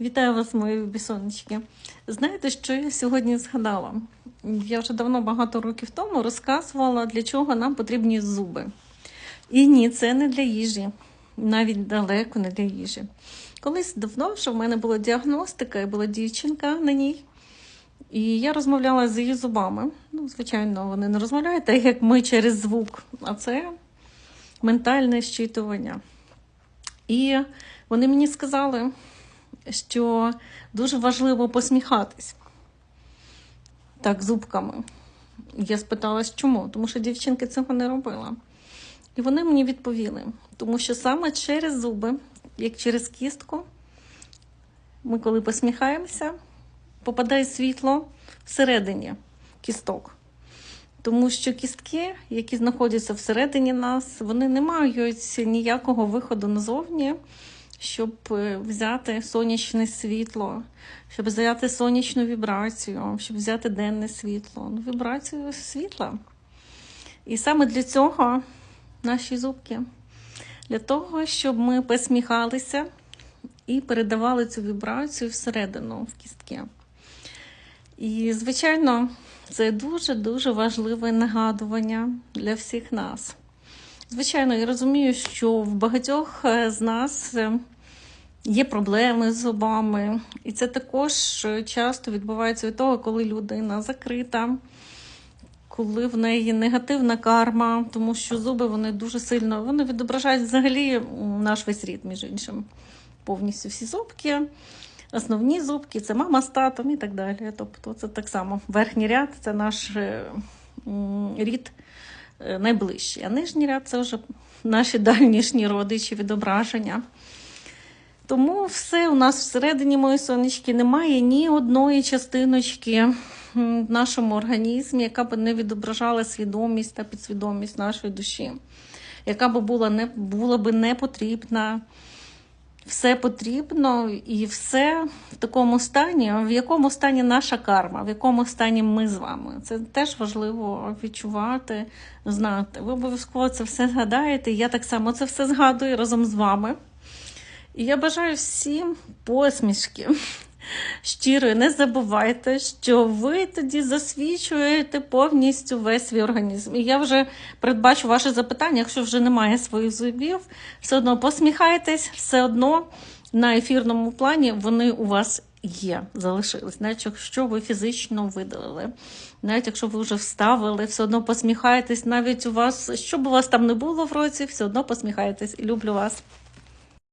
Вітаю вас, мої любі сонечки. Знаєте, що я сьогодні згадала? Я вже давно багато років тому розказувала, для чого нам потрібні зуби. І ні, це не для їжі, навіть далеко не для їжі. Колись давно вже в мене була діагностика, і була дівчинка на ній. І я розмовляла з її зубами. Ну, звичайно, вони не розмовляють так, як ми через звук, а це ментальне щитування. І вони мені сказали, що дуже важливо посміхатись так зубками. Я спиталась, чому? Тому що дівчинки цього не робила. І вони мені відповіли, тому що саме через зуби, як через кістку, ми, коли посміхаємося, попадає світло всередині кісток. Тому що кістки, які знаходяться всередині нас, вони не мають ніякого виходу назовні, щоб е, взяти сонячне світло, щоб взяти сонячну вібрацію, щоб взяти денне світло, ну, вібрацію світла. І саме для цього наші зубки, для того, щоб ми посміхалися і передавали цю вібрацію всередину в кістки. І, звичайно, це дуже-дуже важливе нагадування для всіх нас. Звичайно, я розумію, що в багатьох е, з нас е, є проблеми з зубами, і це також е, часто відбувається від того, коли людина закрита, коли в неї негативна карма, тому що зуби вони дуже сильно вони відображають взагалі наш весь рід, між іншим, повністю всі зубки. Основні зубки це мама з татом і так далі. Тобто це так само верхній ряд це наш рід е, найближчий, а нижній ряд це вже наші дальнішні родичі, відображення. Тому все у нас всередині мої сонечки немає ні одної частиночки в нашому організмі, яка б не відображала свідомість та підсвідомість нашої душі, яка б була не була б не потрібна. Все потрібно і все в такому стані, в якому стані наша карма, в якому стані ми з вами. Це теж важливо відчувати, знати. Ви обов'язково це все згадаєте. Я так само це все згадую разом з вами. І я бажаю всім посмішки. Щиро, не забувайте, що ви тоді засвічуєте повністю весь свій організм. І я вже передбачу ваше запитання, якщо вже немає своїх зубів, все одно посміхайтесь, все одно на ефірному плані вони у вас є, залишились. Навіть якщо ви фізично видалили, навіть якщо ви вже вставили, все одно посміхайтесь, навіть у вас, що б у вас там не було в році, все одно посміхайтесь і люблю вас.